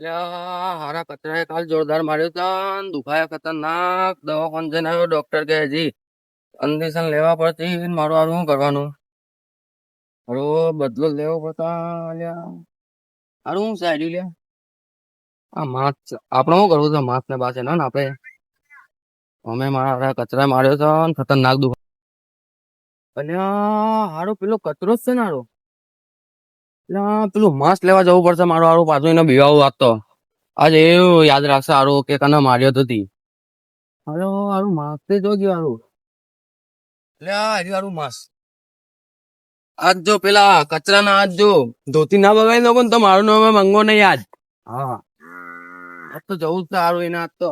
હારા કચરાએ કાલ જોરદાર માર્યો તા ને દુખાયા ખતરનાક દવાખાન જઈને આવ્યો ડોક્ટર કે હજી કન્ડિશન લેવા પડતી મારું આ શું કરવાનું? હરો, બદલો લેવો પડતા અલ્યા હારું શું સાઈડ લ્યા. આ માથ આપણે શું કરવું છે માથ ને પાસે ના આપણે? અમે મારા હારા કચરા માર્યો તો ખતરનાક દુખા અલ્યા, હારો, પેલો કચરો જ છે ને હારો. પેલું માસ્ક લેવા જવું પડશે મારો હારું, પાછું એને બીવાવું વાગતો આજે એવું યાદ રાખશે હારું કે કને માર્યો તો તી. હાલો, હારું માસ્ક તે જોજો હારું. એટલે હારી હારું માસ્ક. આજ જો પેલા કચરા ના આજ જો ધોતી ના બગાડી નાખો ને તો મારું નામ મંગો નહીં આજ હા. આજ તો જવું જ છે હારું એના આજ તો.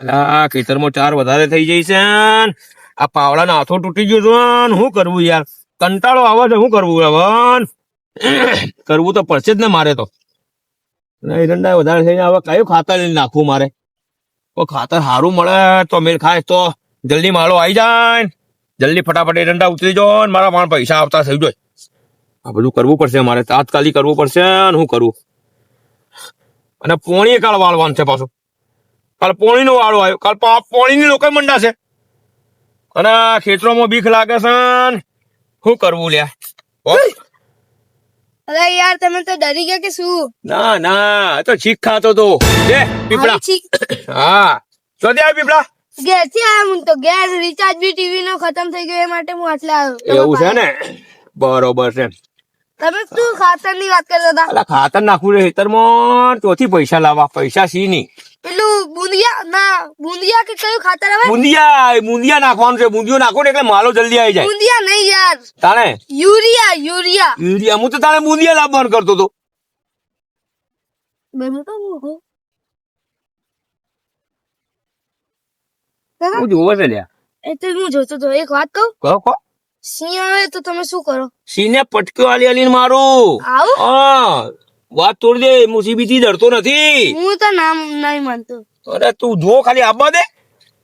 આ ખેતરમાં ચાર વધારે થઈ જાય છે. આ પાવડાનો હાથો તૂટી ગયો છે. શું કરવું યાર? કંટાળો આવે છે શું કરવું હવે? કરવું તો પડશે જ ને મારે તો. એરંડા વધારે થઈ જાય હવે કયું ખાતર લઈને નાખવું મારે? તો ખાતર સારું મળે તો મેળ ખાય તો. જલ્દી માળો આવી જાય જલ્દી ફટાફટ એરંડા ઉતરી જો મારા પણ પૈસા આવતા થઈ જાય. આ બધું કરવું પડશે મારે. તાત્કાલિક કરવું પડશે ને હું કરવું અને પોણી કાલ વાળવાનું છે પાછું. કાલ પોણીનો વાળો આવ્યો. કાલ પોણીની લોકો મંડાશે. અને ખેતરોમાં બીક લાગે છે. શું કરવું લ્યા? અરે યાર તમે તો ડરી ગયા કે શું? ના ના તો છીક ખાતો તો. દે પીપળા. હા. તો દે પીપળા. ઘેરથી આવ્યો હું તો ઘેર રિચાર્જ બી ટીવી નો ખતમ થઈ ગયો એ માટે હું આટલે આવ્યો. એવું છે ને? બરોબર છે. તમે શું ખાતરની વાત કરતા હતા? ખાતર નાખવું રે ખેતરમાં? ચોથી પૈસા લાવવા પૈસા સી ની? પેલું બુંદિયા ના બુંદિયા કે કયું ખાતર આવે બુંદિયા બુંદિયા નાખવાનું છે બુંદિયું નાખો ને એટલે માલો જલ્દી આવી જાય. બુંદિયા નહીં યાર. તાણે? Urea urea. યુરિયા હું તો તાણે બુંદિયા લાવવાનું કરતો હતો. બેનું તો હું કહું. છે લ્યા. એ તો હું જોતો તો એક વાત કહું? કહો કહો. સિંહ આવે તો તમે શું કરો? સીને પટક્યો આલી આલીને મારું. આવું? હા. વાત તોડી દે મુસીબતી ડરતો નથી. હું તો નામ નહીં માનતો. અરે તું જો ખાલી આવવા દે.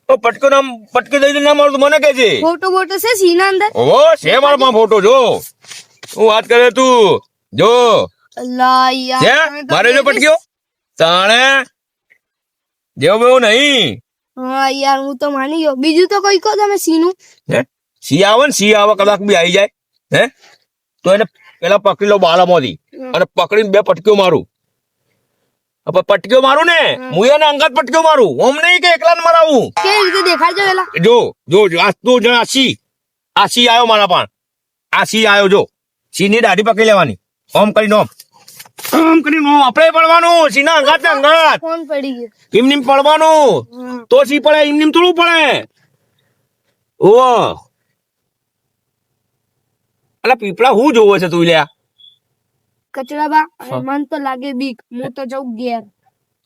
તો પટકો નામ પટકે દઈ દે ના મારું મને કે છે. ફોટો ફોટો છે સીના અંદર? ઓ છે મારો માં ફોટો જો. હું વાત કરે તું. જો. અલ્લા યાર છે? તમે તો મારે જો પટક્યો? તાણે? જેવું બેવું નહીં. હા યાર હું તો માની ગયો. બીજું તો કોઈ કહો તમે સીનું? હે? સી આવે ને સી આવે કલાક બી આવી જાય. હે? તો એને પેલા પકડી લો બાલામાંથી અને પકડીને બે પટક્યો મારું. હવે પટક્યો મારું ને? હું. એને અંગત પટક્યો મારું. ઓમ નહીં કે એકલા મરાવું. કેવી રીતે દેખાડજો પેલા જો જો આ તું જણ આ સી આવ્યો મારા પણ આ આવ્યો જો. સી ની દાઢી પકડી લેવાની. ઓમ કરીને ઓમ. ઓમ કરીને ઓમ. આપણે પડવાનું. સી ના અંગાત. ને અંગાત ફોન પડી ગયો. એમ નીમ પડવાનું તો સી પડે? એમ નિમ થોડું પડે. ઓ અલા પીપળા હું જોવો છે તું લ્યા? કચરાબા અને મન તો લાગે બીક. હું તો જઉં ઘેર.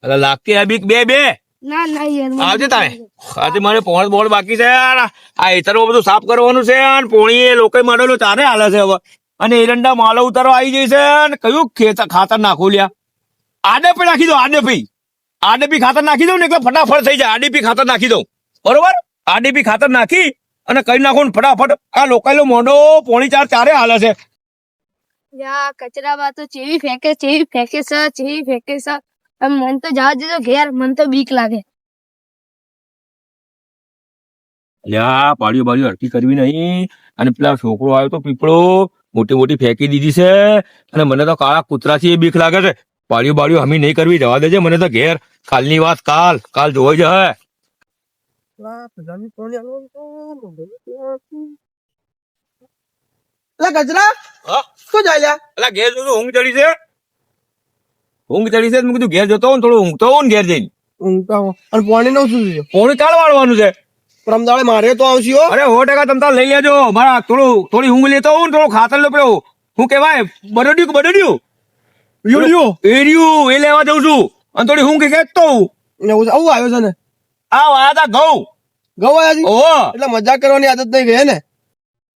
અલા લાગતી આ બીક બે બે? ના ના યાર આવજે તારે. આજે મારે પોણ બોળ બાકી છે યાર. આ હેતરમાં બધું સાફ કરવાનું છે અને પોણી એ લોકો મારેલો તારે હાલે છે હવે. અને એરંડા માલો ઉતારો આવી જાય છે અને કયું ખેતર ખાતર નાખો લ્યા? આડેપી નાખી દો આડેપી. આડેપી ખાતર નાખી દઉં ને એટલે ફટાફટ થઈ જાય. આડેપી ખાતર નાખી દઉં. બરોબર? આડેપી ખાતર નાખી અને કઈ નાખો ને ફટાફટ આ લોકોનો મોડો પોણી ચાર ચારે હાલે છે. યા કચરાબા તો ચેવી ફેંકે ચેવી ફેંકે છે ચેવી ફેંકે છે. મન તો જવા દેજો ઘેર મન તો બીક લાગે. લ્યા પાડીઓ બાડીઓ હરકી કરવી નહીં. અને પેલા છોકરો આવ્યો તો પીપળો મોટી મોટી ફેંકી દીધી છે. અને મને તો કાળા કૂતરાથી બીક લાગે છે. પાડીઓ બાડીઓ હમી નહીં કરવી જવા દેજે મને તો ઘેર. કાલની વાત કાલ કાલ જોઈ જાય ગજરા હા? શું જાય લ્યા? અલા ઘેર જોજો ઊંઘ ચડી છે. ઊંઘ ચડી છે મેં કીધું ઘેર જતો ને થોડું ઊંઘતો હોઉં ઘેર જઈને. ઊંઘતા હો. અને પોણી નું શું છે. પોણી કાળ વાળવાનું છે. પરમદાળે મારે તો આવશે હો. અરે સો ટકા તમ તાર લઈ લેજો. મારા થોડું થોડી ઊંઘ લેતો ને થોડું ખાતર લો પડ્યો. હું કહેવાય બરોડ્યું કે બરોડ્યું યુરિયો એર્યું એ લેવા જઉં છું. અને થોડી ઊંઘ ખેંચતો હું એવું આવું આવ્યો છે ને? આ વાયા તા ઘઉં. ગવાયાજી ઓહો. એટલે મજાક કરવાની આદત નહીં ગઈ ને?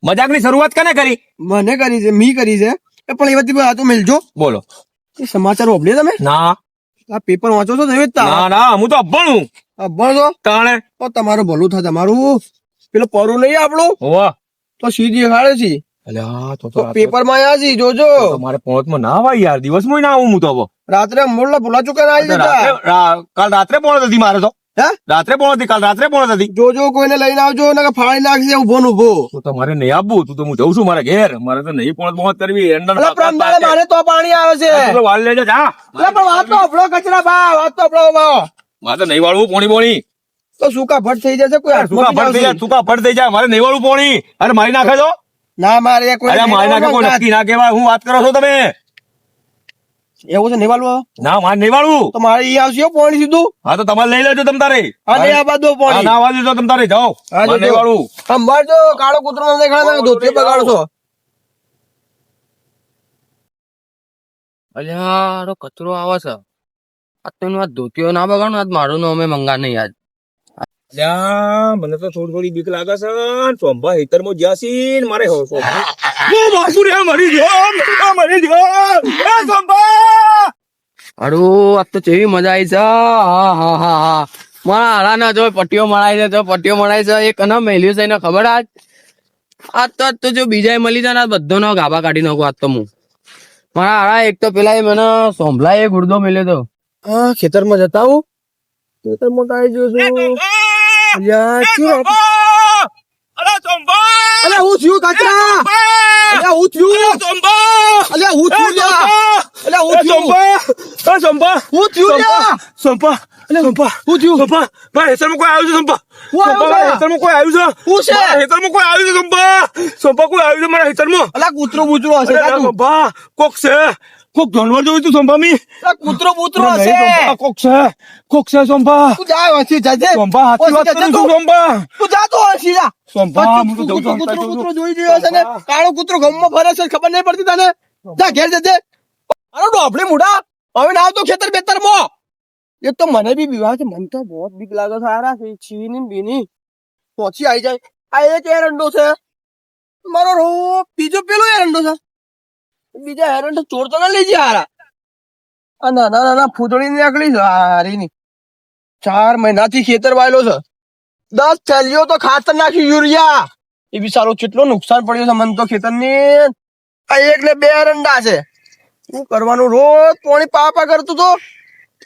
મજાકની શરૂઆત કને કરી? મને કરી છે મી કરી છે. એ પણ એ બધી તો મેલજો. બોલો. એ સમાચાર વાપર્યા તમે? ના. આ પેપર વાંચો છો તમે ના ના હું તો અભણું. છો? તાણે. તો તમારું ભલું થાય તમારું પેલું પરું નહીં આપણું. હોવા તો સીધી ખાડે છે. અલ્યા તો તો પેપરમાં આવ્યા છે જોજો. મારે પહોંચમાં ના ભાઈ યાર દિવસમાં ના આવું હું તો રાત્રે મોડલા ભૂલા ચૂકા આવી રાત્રે જતા કાલ રાત્રે પહોંચ હતી મારે તો? રાત્રે પોણત હતી કાલ રાત્રે પોણત હતી જોજો કોઈને લઈને આવજો ને ફાળી નાખજે ઊભો ને ઊભો. તો તમારે નહીં આપવું તું તો હું જઉં છું મારા ઘેર. મારે તો નહીં કરવી અલા પણ અંદાજે મારે તો પાણી આવે છે. વાળ લેજો જા. પણ વાત તો આપણો કચરા બા વાત તો આપણો ભાવ. મારે તો નહીં વાળવું પોણી પોણી. તો સુકા ફટ થઈ જશે કોઈ સુકા ફટ થઈ જાય સુકા ફટ થઈ જાય મારે નહીં વાળવું પોણી. અરે મારી નાખે તો. ના મારે કોઈ મારી નાખે કોઈ નક્કી ના કહેવાય હું વાત કરો છો તમે? એવું છે નિવાળવો? ના મારે નિવાળવું. તો મારે ઈ આવશે પાણી સીધું? હા તો તમારે લઈ લેજો તમ તારે. અને આ હા, પાણી. ના તો તમ તારે જાઓ. હા, મારે નહીં જો. કાળો કૂતરો ના દેખાડે ના ધોતી બગાડો છો અલ્યા આરો કચરો આવે છે. આ તો એનું આ ધોતીઓ ના બગાડો આજ મારું નો અમે મંગા નહીં આજ અલ્યા, મને તો થોડી થોડી બીક લાગે છે. ચોંભા હેતરમાં જ્યાં છી ને મારે હો બાપુ રે, મરી ગયો આ મરી ગયો એ ચોંભા! અરું આજ તો કેવી મજા આવી છે. હા હા હા હા. મારા હારા ના જો પટ્ટીઓ મળાય છે તો પટ્ટીઓ મળાય છે એક ના મેલ્યું છે એને ખબર આજ? આજ તો આજ તો જો બીજા મળી જાય ને બધો નો ગાભા કાઢી નાખું આજ તો હું. મારા હારા એક તો પેલા એ મને સોંભલા એ ગુડદો મેલ્યો તો. હા ખેતરમાં જતા હું ખેતરમાં તો આવી ગયો છું. શું! અલા, ચોંભા! હું છું કચરા? અલ્યા થયું ચોંભા! અલ્યા લ્યા. અલ્યા હું થયું! હું ચોંભા! મારા હેતરમાં કોઈ આવ્યું છે મારા છે? હેતરમાં કોઈ આવ્યું છે હું છે? હેતરમાં કોઈ આવ્યું છે ચોંભા! ચોંભા, કોઈ આવ્યું છે મારા હેતરમાં અલ્યા કૂતરો બૂતરો હશે અરે કોક છે કોક જાનવર જોયું તું સંભામી કૂતરો બૂતરો નહીં, હશે. કોક છે. કોક છે સંભા. તું જા વાંચી જાજે? સંભા હાથી વાત કરું. છું ચોંભા તું જા તો હસી જા સંભા હું તો જઉં કૂતરો કૂતરો કૂતરો જોઈ રહ્યો છે ને? કાળો કૂતરો ગમમાં ફરે છે ખબર નહીં પડતી તને? જા ઘેર જજે. અરે ડોબલી મુડા હવે ના આવતો ખેતર બેતર મો એ તો મને બી બીવા છે. મને તો બહુ બીક લાગે છે. આરા છે છીની બીની પહોંચી આવી જાય. આ એક એરંડો છે. મારો રો બીજો પેલો એરંડો છે. બીજા એરંડો ચોર તો ના લઈ જાય હારા. આ નાના નાના ફૂદડી નીકળી છે હારી ની ચાર મહિનાથી ખેતર વાયેલો છે. દસ થેલીઓ તો ખાતર નાખ્યું, યુરિયા. એ બી સારું, કેટલું નુકસાન પડ્યું છે મને તો ખેતરની. આ એક ને બે એરંડા છે. શું કરવાનું? રોજ પોણી પાપા કરતું તો.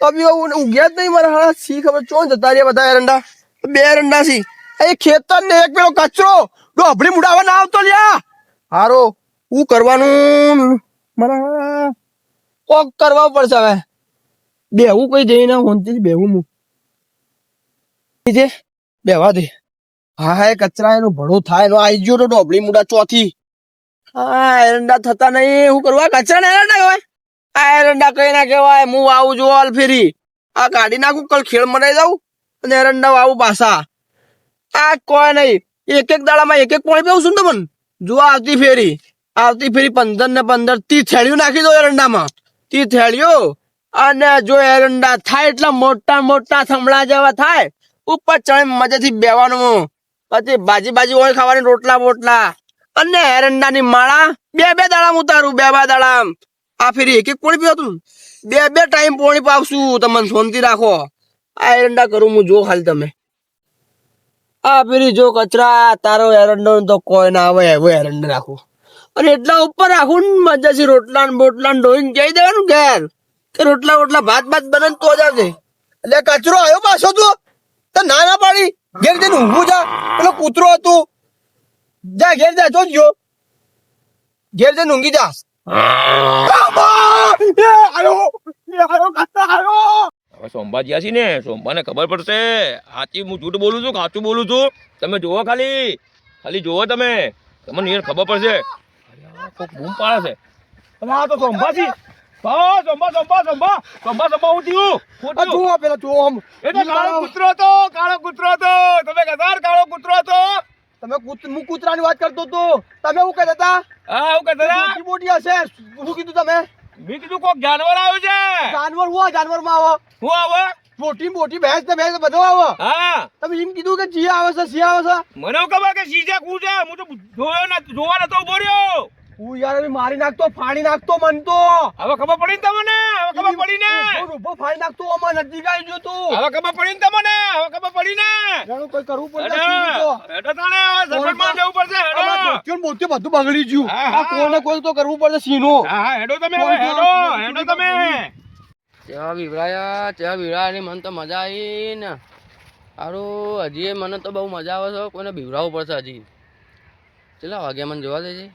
તો બી ઉગ્યા જ નહીં મારા હા સી ખબર? ચોં જતા રહ્યા બધા એરંડા બે એરંડા સી એ ખેતર ને એક પેલો કચરો. ડોભડી મુડાવા ના આવતો લ્યા. હારો. શું કરવાનું? કોક કરવા પડશે હવે. બેહવું કઈ જઈને ફોનથી બેહું હું. જે બેવા દે. હા હા કચરા એનું ભણું થાય, એનો આવી ગયો તો ડોબલી મુડા ચોથી. હા, એરંડા થતા નહીં, હું કરવા? કચરા ને એરંડા કહેવાય આ એરંડા કઈ ના કહેવાય, હું આવું જો હાલ ફેરી. આ કાઢી નાખું, કલ ખેડ મનાઈ જાઉં અને એરંડા વાવું પાછા. આ કોઈ નહીં એક એક દાડામાં એક એક પોણી પીવું છું ને તમને? જો આવતી ફેરી. આવતી ફેરી પંદર ને પંદર તી થેળીઓ નાખી દો એરંડામાં. તી થેળીઓ અને જો એરંડા થાય એટલા મોટા મોટા થમડા જેવા થાય, ઉપર ચડે મજાથી બેવાનું. પછી ભાજી ભાજી હોય ખાવાની રોટલા બોટલા. અને એરંડાની માળા બે બે દાડામ ઉતારું, બે બે દાડામ. આ ફેરી એક એક પોણી પીવાતું. બે બે ટાઈમ પોણી પાવશું. તમને શાંતિ રાખો. આ એરંડા કરું હું, જો ખાલી તમે. આ ફેરી જો કચરા, તારો એરંડો તો કોઈ ના આવે, એવો એરંડો રાખું. અને એટલા ઉપર ને મજાથી રોટલા ને બોટલા ને ઢોઈને જઈ દેવાનું ઘેર? કે રોટલા બોટલા ભાત ભાત બને તો જ એટલે કચરો આવ્યો પાછો તું? તો ના ના પાડી. ઘેર જઈને ઊંઘું જા. પેલો કૂતરો હતું. જા, ઘેર જા, જોજો ઘેર જઈને ઊંઘી જા. હવે જ્યાં છી ને સોમવાને ખબર પડશે. સાચી, હું જૂઠ બોલું છું, સાચું બોલું છું. તમે જુઓ ખાલી. ખાલી જુઓ તમે. તમને ખબર પડશે. કોક બૂમ પાડે છે. અલ્યા, આ તો સોમવા છી પેલા આમ. કાળો કૂતરો હતો કાળો કૂતરો હતો. તમે કદાર કાળો કૂતરો હતો? તમે હું કૂતરાની વાત કરતો હતો. તમે હું કહેતા હતા? હા હું કહેતા હતા? મોટી મોટી હશે. શું કીધું તમે? મેં કીધું કોક જાનવર આવ્યું છે. જાનવર હું જાનવરમાં આવો? હું આવે? મોટી મોટી ભેંસ ને ભેંસ બધો આવો. હા. તમે એમ કીધું કે જી આવે છે સી આવે છે? મને ખબર કે સી છે કુ છે? હું તો જોયો ના જોવા નતો ઊભો રહ્યો. હું યાર હવે મારી નાખતો ફાડી નાખતો મન તો હવે ખબર પડી ને તમને? હવે ખબર પડી ને ઊભો ફાડી નાખતો આમાં નજીક આવી ગયો તું. હવે ખબર પડી ને તમને? હવે ખબર પડી ને? જાણું કોઈ કરવું પડે હેડો તાણે હવે સરપંચમાં જવું પડશે હેડો. આમાં ધોતિયું બધું બગડી ગયું. આ કોને કોઈ તો કરવું પડશે સીનો હા હેડો તમે હેડો હેડો તમે. ચેવા બીવડાયા ચેવા બીવડાયા મને તો મજા આવી ને સારું હજી મને તો બહુ મજા આવે છે, કોઈને બીવડાવવું પડશે હજી. કેટલા વાગ્યા મને જોવા દેજે?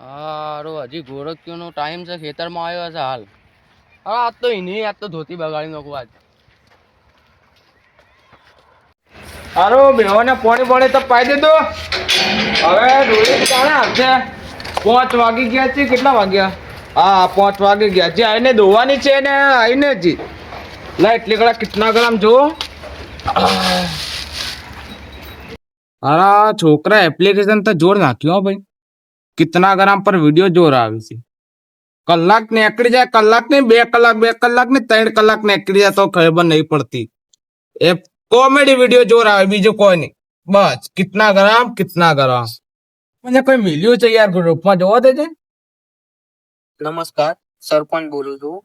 હારું, હજી ગોરખીઓનો ટાઈમ છે, ખેતરમાં આવ્યો છે હાલ. હા આજ તો એની આજ તો ધોતી બગાડી નાખું આજ. હારો, બેહોને પોણી પોણી તો પાઈ દીધો. હવે રોહિત ક્યારે આવશે. પાંચ વાગી ગયા છે, કેટલા વાગ્યા? હા, પાંચ વાગે ગયા. જે આવીને ધોવાની છે ને આવીને જ. લા, એટલી કડા કેટલા ગ્રામ જો અરે, છોકરા એપ્લિકેશન તો જોર નાખ્યો ભાઈ. કિતના ગ્રામ પર વીડિયો જોર આવે છે. કલાક ને એકડી જાય, કલાક ને બે કલાક બે કલાક ને ત્રણ કલાક ને એકડી જાય તો ખબર નહીં પડતી. એ કોમેડી વીડિયો જોર આવે, બીજું કોઈ નહીં. બસ કિતના ગ્રામ કિતના ગ્રામ મને કોઈ મિલ્યું છે યાર ગ્રુપમાં જોવા દેજે નમસ્કાર, સરપંચ બોલું છું.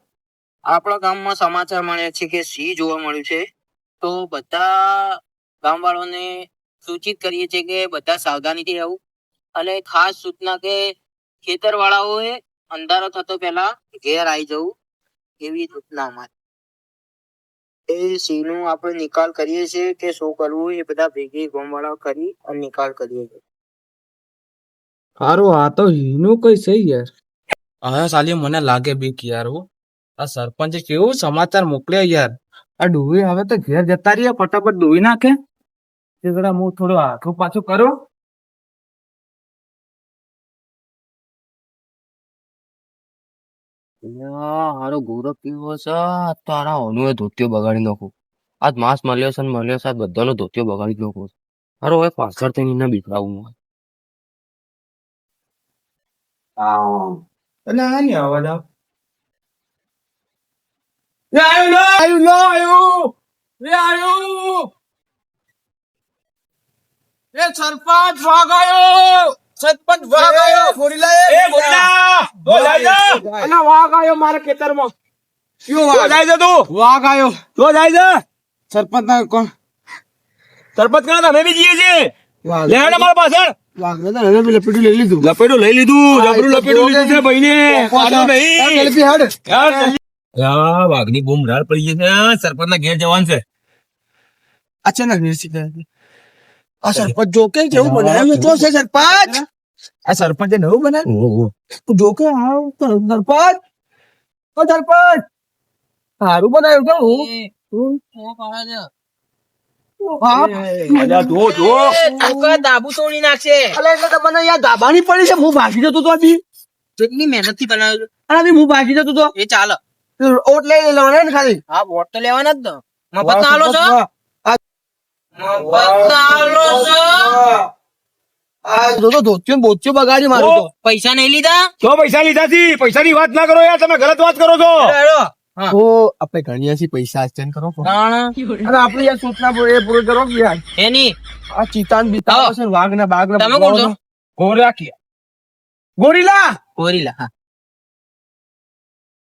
આપણા ગામમાં સમાચાર મળ્યા છે કે સિંહ જોવા મળ્યું છે. તો બધા ગામવાળાને સૂચિત કરીએ છીએ કે બધા સાવધાનીથી રહેવું અને ખાસ સૂચના કે ખેતરવાળાઓએ અંધારો થતો પહેલા ઘેર આવી જવું એવી સૂચના અમારી. એ સિંહનું આપણે નિકાલ કરીએ છીએ કે શું કરવું એ બધા ભેગી ગામવાળાઓ કરી અને નિકાલ કરીએ છીએ. હારું આ તો હિનું કઈ છે યાર? હવે સાલી મને લાગે બીક યાર હો. આ સરપંચ કેવું સમાચાર મોકલ્યા યાર. આ ડોવી હવે તો ઘેર જતા રહીએ ફટાફટ ડોવી નાખે. તે જરા હું થોડો આખું પાછું કરો. હારો ગૌરવ કેવો છે? તો આના હોનું એ ધોતિયો બગાડી નાખું. આજ માસ મળ્યો છે ને મળ્યો છે બધાનો ધોતિયો બગાડી નાખું હારો હવે પાછળથી એને બીકડાવું હું એટલે આ નહીં અવાજ આવ આયુ લો આયુ લો આયુ એ આયુ એ સરપંચ વાઘ આયો સરપંચ વાઘ આયો એ જાય છે અને વાઘ આયો મારા ખેતરમાં તો જાય છે તું વાઘ આયો તો જાય છે સરપંચ ના કોણ સરપંચ કણા તમે બી જઈએ છીએ લે હેડ પાછળ. લઈ લીધું. લપેટું લઈ લીધું જબરું છે ભાઈને. વાઘની બૂમ રાડ પડી છે. સરપંચ ના ઘેર જવાનું છે. અચાનક આ સરપંચ જો કે કેવું બનાવ્યું? તો છે સરપંચ? આ સરપંચે નવું બનાવ્યું? જોકે જો કે આ સરપંચ? ઓ સરપંચ! સારું બનાવ્યું કે ઓટ લઈ લેવાના ને ખાલી. હા વોટ તો લેવાના જ ને મફત ના આલો છો? મફત ના આલો છો? આ જો તો ધોતિયો ને બોતિયો બગાડી મારો પૈસા નહીં લીધા? જો પૈસા લીધા પૈસા ની વાત ના કરો યાર તમે ગલત વાત કરો છો. તો આપણે ગણીએ છીએ પૈસા એક્સચેન્જ કરો અને આપણે યાર સૂચના એ પૂરી કરો કે યાર. એની આ ચિતાન બીતા છે વાઘના બાઘના તમે કોણ છો? ગોરાકી ગોરીલા ગોરીલા! હા.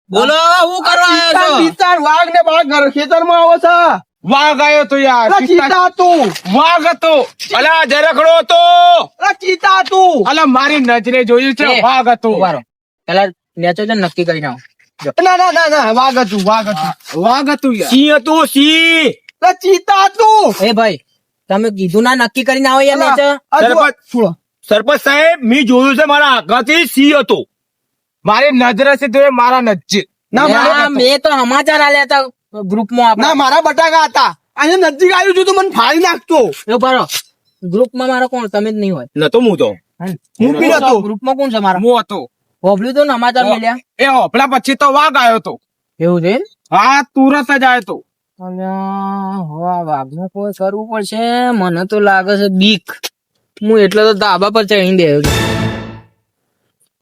બોલો હું કરવા આવ્યો ચિતાન છો? બીતા વાઘ ને બાઘ ઘર ખેતરમાં આવો છો? વાઘ આયો તો યાર ચિતા તું. વાઘ હતો. અલા જરખડો હતો. અલા ચિતા તું. અલા મારી નજરે જોયું છે વાઘ હતો. પેલા નેચો નક્કી કરી નાખો. ના ના ના ના વાઘ હતું વાઘ હતું. વાઘ હતું સિંહ હતું સિંહ! ચિતા તું! એ ભાઈ તમે કીધું ના નક્કી કરીને આવો યાર નેચો આ જો- સરપંચ. સરપંચ સાહેબ મેં જોયું છે મારા આંખાથી સિંહ હતો. મારી નજર છે તો એ મારા નજીક ના મારા મેં તો સમાચાર આલ્યા હતા ગ્રુપમાં ના મારા બટાકા હતા. અહીંયા નજીક આવ્યું છું તો મને ફાડી નાખતો એ ભરો ગ્રુપમાં મારો કોણ? તમે જ નહીં હોય. નતો હું. તો હું બી નતો ગ્રુપમાં કોણ છે મારા? હું હતો. હોભળ્યું તો ને સમાચાર મળ્યા? એ હોપલા પછી તો વાઘ આવ્યો તો. એવું છે હા તુરત જ આવ્યો તો. વાઘનું કોઈ કરવું પડશે? મને તો લાગે છે બીક. હું એટલે તો ધાબા પર ચડી દેવ.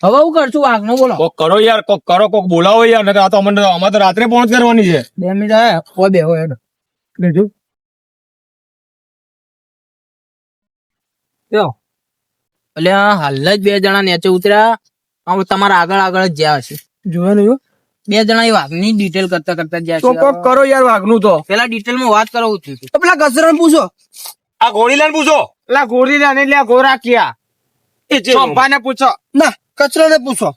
હવે હું કરશું વાઘનો બોલો. કોક કરો યાર કોક કરો કોક બોલાવો યાર નકર આ તો અમને અમારે તો રાત્રે પહોંચ કરવાની છે. બે મિનિટ આવે કોઈ બેહો હેડો બીજું યો એટલે હાલ જ બે જણા નીચે ઉતર્યા. આમ તમારા આગળ આગળ જ જ્યાં હશે. જોવાનું બે જણા એ વાઘની ડિટેલ કરતા કરતા જ્યાં તો છે. કોક કરો યાર વાઘનું તો. પેલા ડિટેલમાં વાત કરો છું તો પેલા ગસરાને પૂછો. આ ઘોડીલાલ પૂછો. પેલા ગોરીલા ને ગોરા ગોરાકિયા એ જે સોંપાને પૂછો. ના કચરાને પૂછો.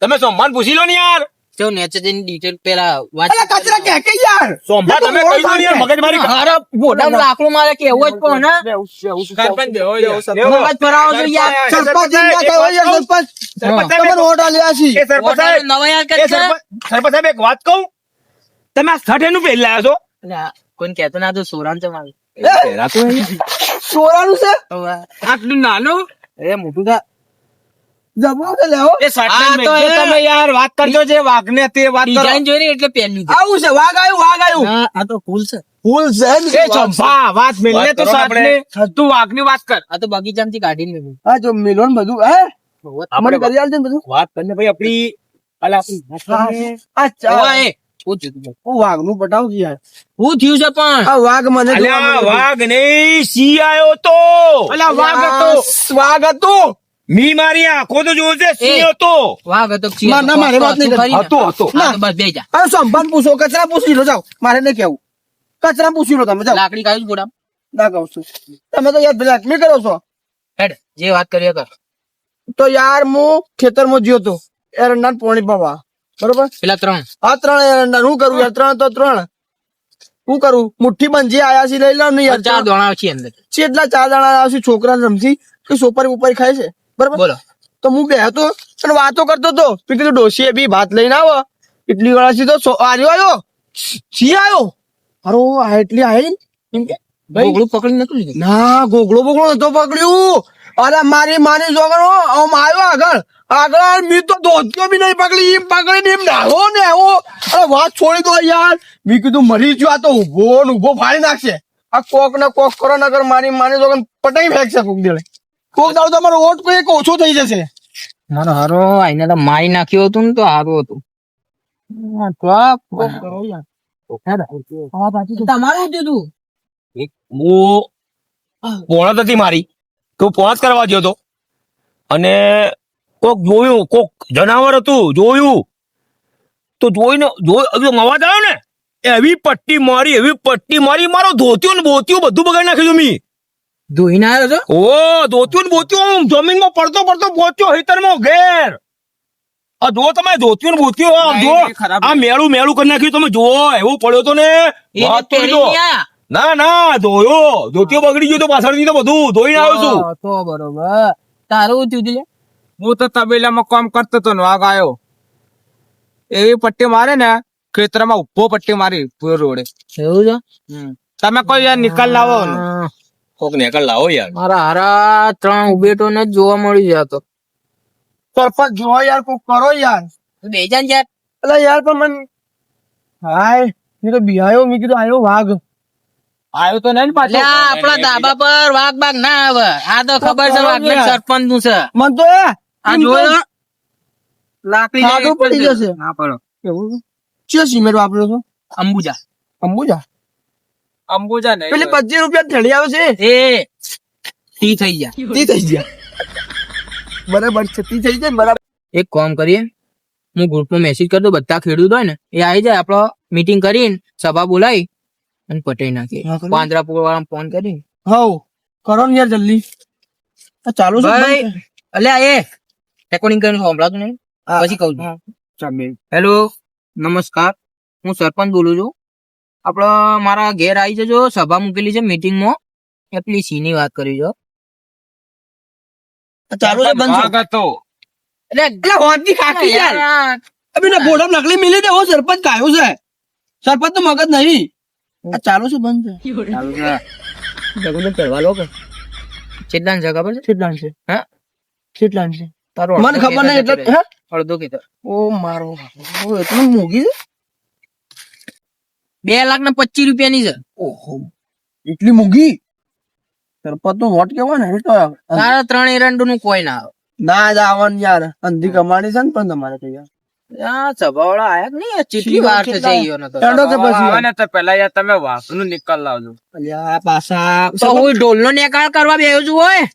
તમે સોમવાન પૂછી લો ને યાર. જો નેચરની ડિટેલ પેલા વાત અલા કચરા કે કે યાર? સોમભા તમે કઈ દો યાર મગજ મારી અરે મોઢામાં લાકડો મારે કેવું જ પણ હા? સરપંચ યાર. મગજ ભરાવો છો યાર. સરપંચ ના કહો યાર સરપંચ. સરપંચ તમે તમને વોટ છી એ સરપંચ સાહેબ, નવા યાર કે છે સરપંચ સાહેબ એક વાત કહું? તમે આ સઠે એનું પહેલા આવ્યો છો ના કોઈને કહેતો ના તો સોરાન છે મારું. સોરાનું છે? આટલું નાનું? એ મોટું થા લેવો એ શર્ટ તો તમે. તમે યાર વાત કરજો જે વાઘને તે વાત કરો. ડિઝાઇન જોઈ એટલે પહેર્યું છે. આવું છે વાઘ આવ્યું વાઘ આવ્યું. આ તો ફૂલ છે. ફૂલ છે એ ચંપા વાત મેલને તો કરો તું વાઘની વાત કર. આ તો બગીચામાંથી કાઢીને મેં હા જો મિલોન બધું હે? આપણે કરી આલજે ને બધું. વાત કરીને ભાઈ આપણી અલા આપણી વાત કરીને. આ ચા- ઓવા એ શું થયું તું? હું પટાવ યાર. શું થયું છે પણ. આ વાઘ મને વાઘ નહીં સી આવ્યો તો? અલા વાઘ હતો. વાઘ હતું. મી મારી આંખો તો છે સિંહ હતો. વાઘ હતો ના, ના, મારે વાત નહીં કરી હતો હતો. બસ બે જા. અરે સંભાન પૂછો કચરા પૂછી લો જાઓ. મારે નહીં કેવું કચરા પૂછી લો તમે જાઓ. લાકડી કાયું ગોડામ. ના કહું છું. તમે તો યાર બ્લેકમેલ કરો છો. હેડ જે વાત કરીએ કર. તો યાર હું ખેતરમાં જ્યો તો એરંડા પોણી પાવા બરોબર? પેલા ત્રણ. આ ત્રણ એરંડા હું કરું યાર? ત્રણ તો ત્રણ. હું કરું? મુઠ્ઠી બંધ જે આયા છે લઈ લો ને યાર. ચાર દોણા છે અંદર. કેટલા ચાર દાણા આવશે છોકરા રમશી કે સોપારી ઉપારી ખાય છે? બરોબર? બોલો. તો હું બે હતો અને વાતો કરતો હતો. કીધું ડોશીએ બી ભાત લઈને આવો. એટલી વાળા સી તો આર્યો આવ્યો સી આવ્યો અરે આ એટલી આવી એમ કે ગોગળું પકડી નતું લીધું. ના ગોગળો બોગળો નતો પકડ્યું. અરે મારી માની છોકરો આમ આવ્યો આગળ. આગળ મી તો ધોતિયો બી નહીં પકડી. એમ પકડીને એમ ડાળો ને આવો. અરે વાત છોડી દો યાર. મી કીધું મરી ગયો આ તો ઊભો ને ઊભો ફાડી નાખશે. આ કોક ને કોક કરો નગર મારી માની જોગણ પટાઈ ફેંકશે કોક દેડે કોક દાડો તમારો વોટ એક ઓછો થઈ જશે. મારો હારો આઈને તો મારી નાખ્યો હતું ને તો હારું હતું. તમારું પોણત હતી મારી. તો પોણત કરવા ગયો હતો અને કોક જોયું કોક જનાવર હતું જોયું. તો જોઈને જોઈ હજુ અવાજ આવ્યો ને એવી પટ્ટી મારી એવી પટ્ટી મારી મારો ધોતિયો ને બોતિયો બધું બગાડી નાખ્યું મેં. ધોઈને આવ્યો છો? ઓ ધોત્યું બોત્યું બોતિયું જમીનમાં પડતો પડતો પહોંચ્યો હિતરમાં ઘેર. આ જો તમે ધોત્યું બોત્યું આમ જો આ મેળું મેળું કરી નાખ્યું. તમે જુઓ એવું પડ્યો તો ને. વાત તો. ના ના ધોયો. ધોત્યો બગડી ગયો તો પાછળથી તો બધું ધોઈને આવ્યો છું. તો બરોબર. તારું થયું છે હું તો તબેલામાં કામ કરતો હતો ને વાઘ આવ્યો એવી પટ્ટી મારે ને ખેતરમાં ઊભો પટ્ટી મારી પૂરો રોડે. એવું છે? તમે કોઈ યાર નિકાલ લાવો કોક નેકળ લાવો યાર. મારા હારા ત્રણ ઉબેટો ને જોવા મળી જતો સરપંચ જો યાર કોક કરો યાર. બે જાન યાર. એટલે યાર પણ મન હાય મેં તો બિહાયો મેં કીધું આવ્યો વાઘ. આવ્યો તો નહીં પાછો. આપણા ધાબા પર વાઘ બાગ ના આવે. આ તો ખબર છે વાઘ સરપંચનું છે. મન તો એ આ જોયો? લાકડી પડી જશે. ના પડો. એવું? ચિયો સિમેન્ટ વાપરો છો? અંબુજા. અંબુજા? અંબુજા નહીં પેલી પચીસ રૂપિયા ઠળી આવશે? છે એ ટી થઈ ગયા. ટી થઈ ગયા. બરાબર છે ટી થઈ જાય બરાબર. એક કામ કરીએ હું ગ્રુપમાં મેસેજ કરી દઉં બધા ખેડૂત હોય ને એ આવી જાય આપણો મીટિંગ કરીને સભા બોલાવી અને પટાઈ નાખીએ. પાંજરાપુર વાળા ફોન કરી હવ કરો ને યાર જલ્દી. ચાલુ છે ભાઈ. અલ્યા એ રેકોર્ડિંગ કરીને સંભળાતું નહીં. પછી કહું છું. હેલો નમસ્કાર. હું સરપંચ બોલું છું. આપડે મારા ઘેર આવી જજો સભા મૂકેલી છે મીટિંગમાં એ પેલી સિંહની વાત કરી જો. ચાલુ છે બંધ હતો. એટલે એટલે હોંતી ખાકી યાર. યાર, અબે ના બોડા નકલી મિલી દે હો સરપંચ કાયો છે. સરપંચ તો મગજ નહીં. આ ચાલુ છે બંધ છે. ચાલુ છે. કે? છે ખબર છે? કેટલાન છે. હા? કેટલાન છે. તારો મને ખબર નહીં એટલે હે? અડધો કીધો ઓ મારો ઓ એટલું મોગી છે? બે લાખ ને પચીસ રૂપિયાની છે. ઓહો. એટલી મોંઘી? સરપંચ નો વોટ કેવો ને? તો તારા ત્રણ એરંડુ નું કોઈ ના આવે. ના જ આવન યાર. અંધી કમાણી છે ને પણ તમારે તો યાર. તો? તો ઢોલ નો નેકાળ કરવા બેહ્યો છું હોય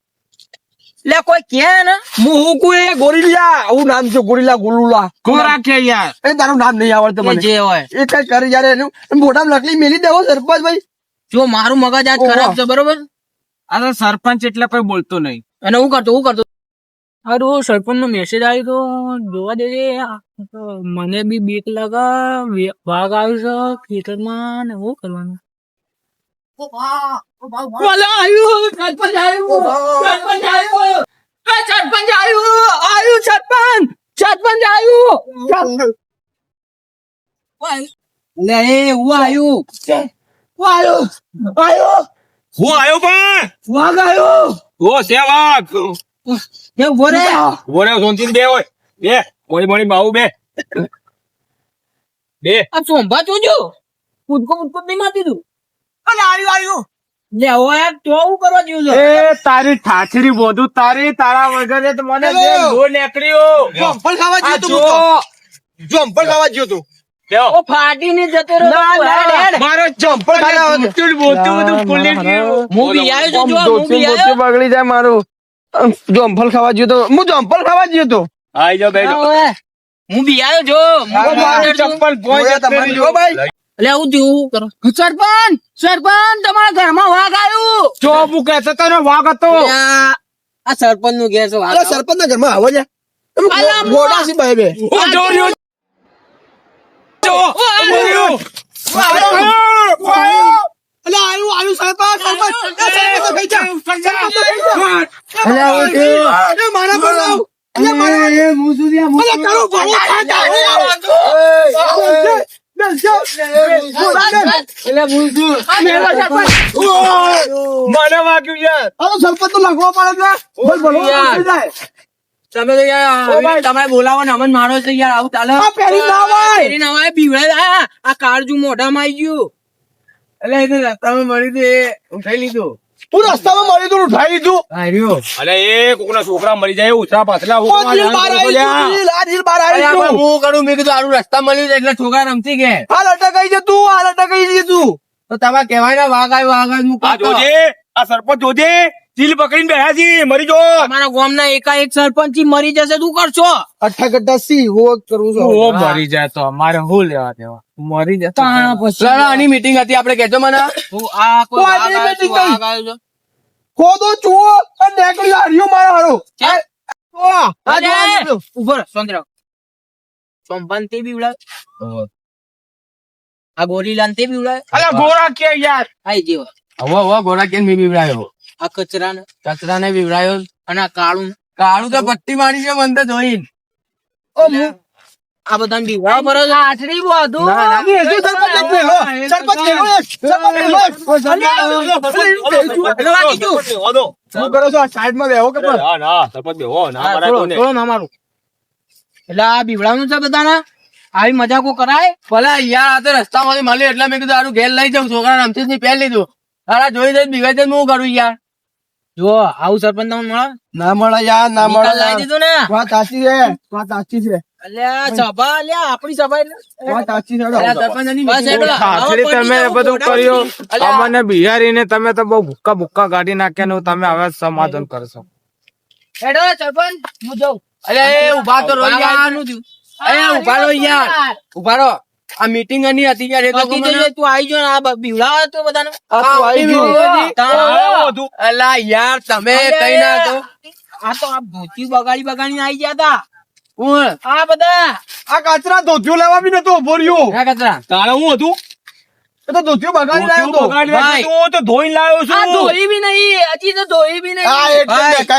લે કોઈ કે ને? હું હું કોઈ ગોરીલા આવું નામ છે ગોરીલા ગોલુલા કોણ રાખે યાર? એ તારું નામ નહીં આવડતું એ મને. જે હોય. એ કઈ કરી યાર એનું? મોઢા નકલી મેલી દેવો સરપંચ ભાઈ જો મારું મગજ આજ. ખરાબ છે બરોબર? આ તો સરપંચ એટલે કોઈ બોલતો નહીં. અને હું કરતો હું કરતો. હારું સરપંચ નો મેસેજ આવ્યો તો જોવા દેજે. મને બી બીક લાગે વાઘ આવ્યો છે ખેતરમાં ને કરવાનું? બે હોય. બે મોડી મોડી બાહુ બે. બે. આ સોંભા જોજો કૂદકો ઉદકો નહીં મારી દીધું. અને આવ્યું આવ્યું લે હવે તો હું કરવા જેવું છે? એ તારી ઠાઠરી બોધું તારી તારા વગર તો મને જે લો. નીકળ્યો. જોંપલ ખાવા આ તું જોંપલ ખાવા ગયો તું. બેહો. ઓ ફાટીને જતો રહ્યો ના, તું, ના. હેડ, હેડ. મારો જોંપલ ખાવા ગયો. ચંપલ બધું ખુલી ગયું. હું બી આવ્યો છું જો હું બી આવ્યો બગડી જાય મારું. જોંપલ ખાવા ગયો તો હું જોંપલ ખાવા ગયો તો. આઈ બેઠો હું બી આવ્યો જો. હું જો ભાઈ. એટલે આવું જેવું કરો. સરપંચ સરપંચ તમારા ઘરમાં વાઘ આવ્યું. જો હું કહેતો તને વાઘ હતો. આ સરપંચનું ઘેર છે વાઘ સરપંચ ના ઘરમાં આવો છે મારા પર આવ. અરે મારા અરે તારું ભલું થાય તારું. બેસ જા. એટલે હું છું. મેલો સરપંચ. મને વાગ્યું યાર. તમે તો યાર તમારે બોલાવો ને અમન મારો છે યાર આવું ચાલે પેરી પહેરી ના અવાય. પહેરી ના અવાય, બીવડાય. આ કાળજુ મોઢામાં આવી ગયું એટલે તમે મળી તો ઉઠાઈ લીધું હું રસ્તામાં મળી તું ઉઠાઈ લીધું આર્યો અલે એ કોકના છોકરા મરી જાય ઉછરા પાછલા ઓ દિલ બાર આવી આ દિલ બાર આવી હું કરું મેં કીધું આરું રસ્તા મળ્યું જાય એટલે છોકરા રમતી કે. હાલ અટકાઈ જતું તું હાલ અટકાઈ છે તું. તો તમારે કહેવાય ને વાઘ આવ્યો વાઘ આવ્યો આ. જોજે આ સરપંચ જોજે. ચીલ પકડીને બેઠા છી મરી જો તમારા ગામના એકાએક સરપંચ મરી જશે તું કરશો? અઠા ગઢા સી હો કરું છું. ઓ મરી જાય તો અમારે હું લેવા દેવા? મરી જાય તો ચાલો, આની મીટિંગ હતી આપણે કહેજો મને. હું આ કોઈ આવ્યો છે. ખોદો ચૂઓ અને નેકળી હાર્યું મારા હારો. ઓ આ અરે! જોવા દીધું. ઊભો રહો, શાંત રહો. સોમવાન તે બી ઉડાય આ ગોરીલાન તે બી ઉડાય અલા ગોરા કે યાર? આઈ જીવ. હવે હવે ગોરા કેમ બી બીવડાયો? આ કચરાને કચરા ને બીવડાયો અને આ કાળું કાળું તો પટ્ટી મારી છે મને તો જોઈને ઓ, આ બધા બીવડા પર આઠડી બો હજુ સરપંચ પેલો. સરપંચ પેલો. સરપંચ શું કરો છો આ સાઈડમાં બેહો કે પણ? ના ના સરપંચ બેહો ના મારા કોને થોડો ના મારું. એટલે આ બીવડાનું છે બધાના આવી મજાકો કરાય ભલા યાર આ તો રસ્તામાંથી મળી એટલે મેં કીધું આરું ઘેર લઈ જાઉં છોકરા રમતી ની પહેર લીધું તારા જોઈ જઈને બીવાઈ જઈને હું કરું યાર જો આવું સરપંચ તમને મળે? ના મળે યાર ના મળે લાવી દીધું ને? વાત સાચી છે વાત સાચી છે. અલ્યા સભા અલ્યા આપણી સભા એટલે. વાત સાચી છે અલ્યા સરપંચની બસ meeting એટલો. ખાસરી આવા તમે બધું કર્યું. અલ્યા. અમને બિહારીને તમે તો બહુ ભૂક્કા ભૂક્કા કાઢી નાખ્યા ને તમે હવે સમાધાન કરશો. સરપંચ હું જાઉં. અરે એ ઊભા તો ઊભા રહો યાર. ઊભા રહો. આ મીટિંગની હતી યાર. એટલે પતી જઈએ, તું આવી જો આ બીવડાવ તો બધાને. આ તું આવી જો અલા યાર તમે કઈ ના તો આ તો આ ભૂતી બગાડી બગાડી આવી ગયા હતા કોણ? આ બધા. આ કચરા ધોતિયો લેવા બી નતો ઊભો રહ્યો. આ કચરા. તારે હું હતું? એ તો ધોતિયો બગાડી લાવ્યો તો. બગાડી. તો ધોઈને લાવ્યો આ છું ધોઈ બી નહીં. હજી તો ધોઈ બી નહીં.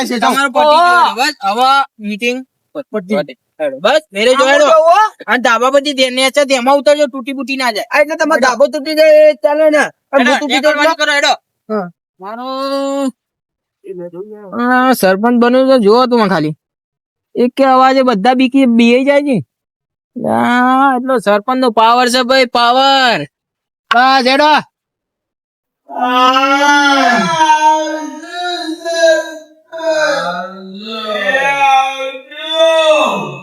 છે. તમારું ગયું હવે મીટિંગ બસ મેરે જોડો અને ધાબા પરથી દેને છે તેમાં ઉતરજો તૂટી બૂટી ના જાય. એટલે તમારો ધાબો તૂટી જાય ચાલે ને. સરપંચ બન્યો તો જોવો તું ખાલી. એક કે અવાજે બધા બીકી બીઈ જાય છે. એટલો સરપંચ નો પાવર છે ભાઈ પાવર બસ હેડો. Oh!